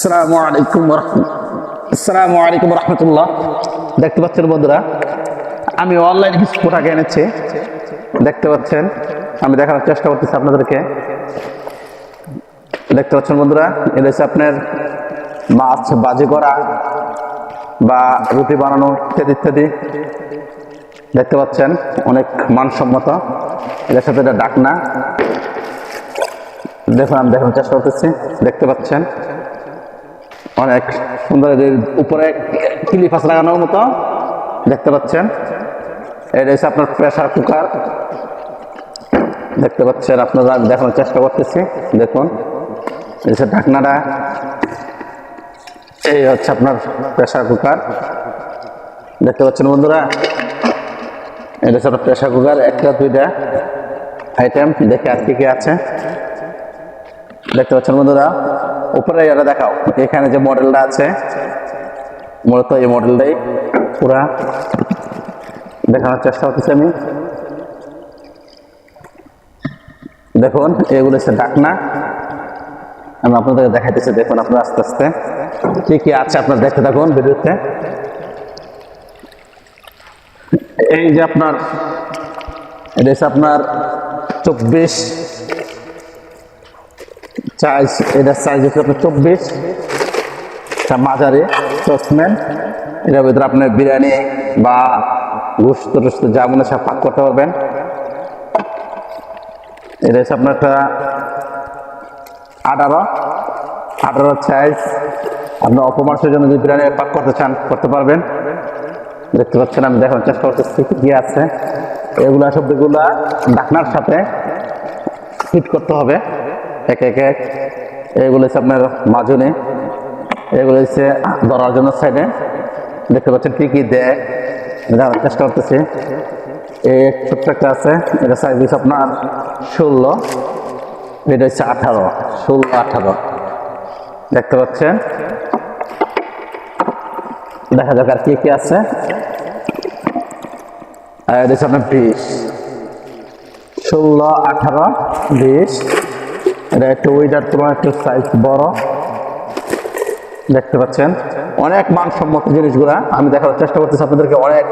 আসসালামু আলাইকুম আসসালামু আলাইকুম রহমতুল্লাহ। দেখতে পাচ্ছেন বন্ধুরা, আমি অনলাইনে কিছু প্রোডাক্ট এনেছি দেখতে পাচ্ছেন, আমি দেখানোর চেষ্টা করতেছি আপনাদেরকে। দেখতে পাচ্ছেন বন্ধুরা, এটা হচ্ছে আপনার মাছ বাজি করা বা রুটি বানানো ইত্যাদি ইত্যাদি। দেখতে পাচ্ছেন, অনেক মানসম্মত। এটার সাথে এটা ডাকনা। দেখুন, আমি দেখানোর চেষ্টা করতেছি। দেখতে পাচ্ছেন অনেক সুন্দর এদের উপরে ক্লিপাস লাগানোর মতো, দেখতে পাচ্ছেন? এটা হচ্ছে আপনার প্রেশার কুকার। দেখতে পাচ্ছেন, আপনারা দেখানোর চেষ্টা করতেছি, দেখুন। হচ্ছে ঢাকনাটা, এই হচ্ছে আপনার প্রেশার কুকার। দেখতে পাচ্ছেন বন্ধুরা? এটা হচ্ছে আপনার প্রেশার কুকার, একটা, দুইটা আইটেম দেখে আর কি কি আছে। দেখতে পাচ্ছেন বন্ধুরা? উপরে এটা দেখাও। এখানে যে মডেলটা আছে, মূলত এই মডেলটাই পুরা। দেখানোর চেষ্টা করতেছি আমি। দেখুন, এগুলো হচ্ছে ডাকনা আমি আপনাদেরকে দেখাইতেছি, দেখুন আপনারা আস্তে আস্তে। কি কি আছে আপনার দেখতে থাকুন ভিডিওতে। এই যে আপনার, এটা আপনার চব্বিশ সাইজ এটার সাইজ হচ্ছে আপনার চব্বিশ। মাঝারি, সসম্যান। এটার ভিতরে আপনার বিরিয়ানি বা গোস্ত টোস্ত যা মনে সব পাক করতে পারবেন। এটা হচ্ছে আপনার একটা আঠারো। আঠারো সাইজ আপনার অপমার্সের জন্য যদি বিরিয়ানি পাক করতে চান, করতে পারবেন। দেখতে পাচ্ছেন, আমি দেখানোর চেষ্টা করতেছি কি আছে। এগুলা সবগুলা ঢাকনার সাথে ফিট করতে হবে। এক এক এক। এগুলো হচ্ছে আপনার মাজনে। এগুলো হচ্ছে ধরার জন্য সাইডে। দেখতে পাচ্ছেন কি কি দেয়। দেখার চেষ্টা করতেছি। এই ছোট্ট একটা আছে। এটা সাইজ হচ্ছে আপনার ষোলো। এটা হচ্ছে আঠারো। ষোলো, আঠারো। দেখতে পাচ্ছেন? দেখা যাক আর কি কি আছে। আর এটা হচ্ছে আপনার বিশ। ষোলো, আঠারো, বিশ। এটা একটু ওইটার তুলনায় একটু সাইজ বড়। দেখতে পাচ্ছেন? অনেক মানসম্মত জিনিসগুলা আমি দেখার চেষ্টা করতেছি আপনাদেরকে, অনেক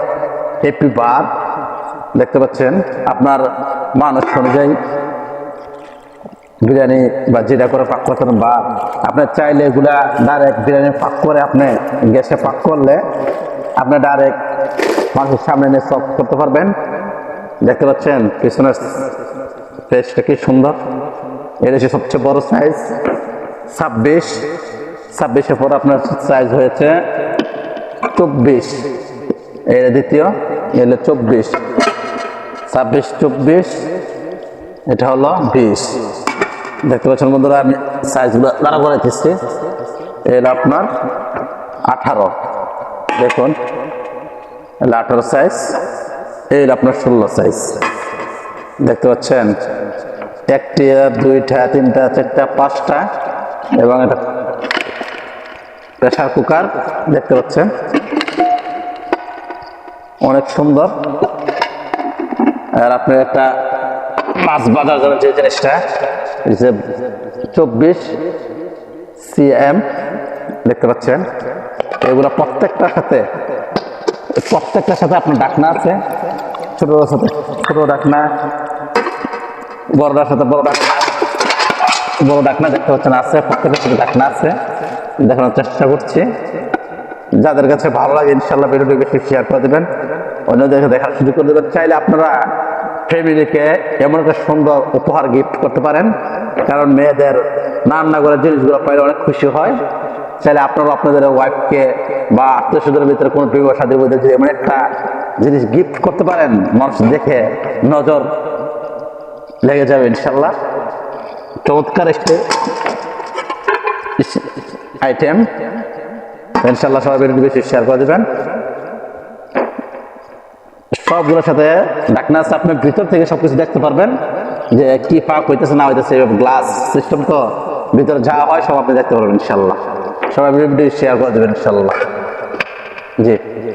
হেপি বার দেখতে পাচ্ছেন? আপনার মানুষ অনুযায়ী বিরিয়ানি বা যেটা করে পাক করতেন বা আপনার চাইলে এগুলা ডাইরেক্ট বিরিয়ানি পাক করে আপনি গ্যাসে পাক করলে আপনি ডাইরেক্ট মানুষের সামনে নিয়ে সব করতে পারবেন। দেখতে পাচ্ছেন? পিছনের পেজটা কি সুন্দর। হচ্ছে সবচেয়ে বড় সাইজ ছাব্বিশ। ছাব্বিশের পর আপনার সাইজ হয়েছে চব্বিশ। এটা দ্বিতীয় এলে চব্বিশ। ছাব্বিশ, চব্বিশ, এটা হলো বিশ। দেখতে পাচ্ছেন বন্ধুরা, আমি সাইজগুলো দাঁড়া করে দিচ্ছি। এটা আপনার আঠারো। দেখুন এটা আঠারো সাইজ এই আপনার ষোলো সাইজ দেখতে পাচ্ছেন? একটি দুইটা, তিনটা, চারটা, পাঁচটা, এবং এটা প্রেশার কুকার দেখতে পাচ্ছেন। অনেক সুন্দর। আর আপনি একটা মাছ বাজার জন্য যে জিনিসটা চব্বিশ সিএম দেখতে পাচ্ছেন। এগুলো প্রত্যেকটার সাথে প্রত্যেকটার সাথে আপনার ডাকনা আছে। ছোটোর সাথে ছোটো ডাকনা। বড়টার সাথে বড় ডাকনা বড় ডাকনা দেখতে পাচ্ছেন, আছে প্রত্যেকের সাথে ডাকনা আছে। দেখানোর চেষ্টা করছি। যাদের কাছে ভালো লাগে ইনশাল্লাহ ভিডিওটি বেশি শেয়ার করে দেবেন। অন্যদেরকে দেখার সুযোগ করে দেবেন। চাইলে আপনারা ফ্যামিলিকে এমন একটা সুন্দর উপহার গিফট করতে পারেন। কারণ মেয়েদের রান্না করে জিনিসগুলো পাইলে অনেক খুশি হয়। চাইলে আপনারা আপনাদের ওয়াইফকে বা আত্মীয় স্বজনের ভিতরে কোনো বিবাহ সাদীর মধ্যে যদি এমন একটা জিনিস গিফট করতে পারেন, মানুষ দেখে নজর লেগে যাবে ইনশাল্লাহ চমৎকার একটি আইটেম ইনশাল্লাহ সবাই ভিডিওটি বেশি শেয়ার করে দেবেন। সবগুলোর সাথে ডাকনা আছে, আপনি ভিতর থেকে সবকিছু দেখতে পারবেন যে কি পাক হইতেছে, না হইতেছে গ্লাস সিস্টেম তো ভিতরে যা হয় সব আপনি দেখতে পারবেন ইনশাল্লাহ সবাই ভিডিওটি শেয়ার করে দেবেন ইনশাল্লাহ জি জি।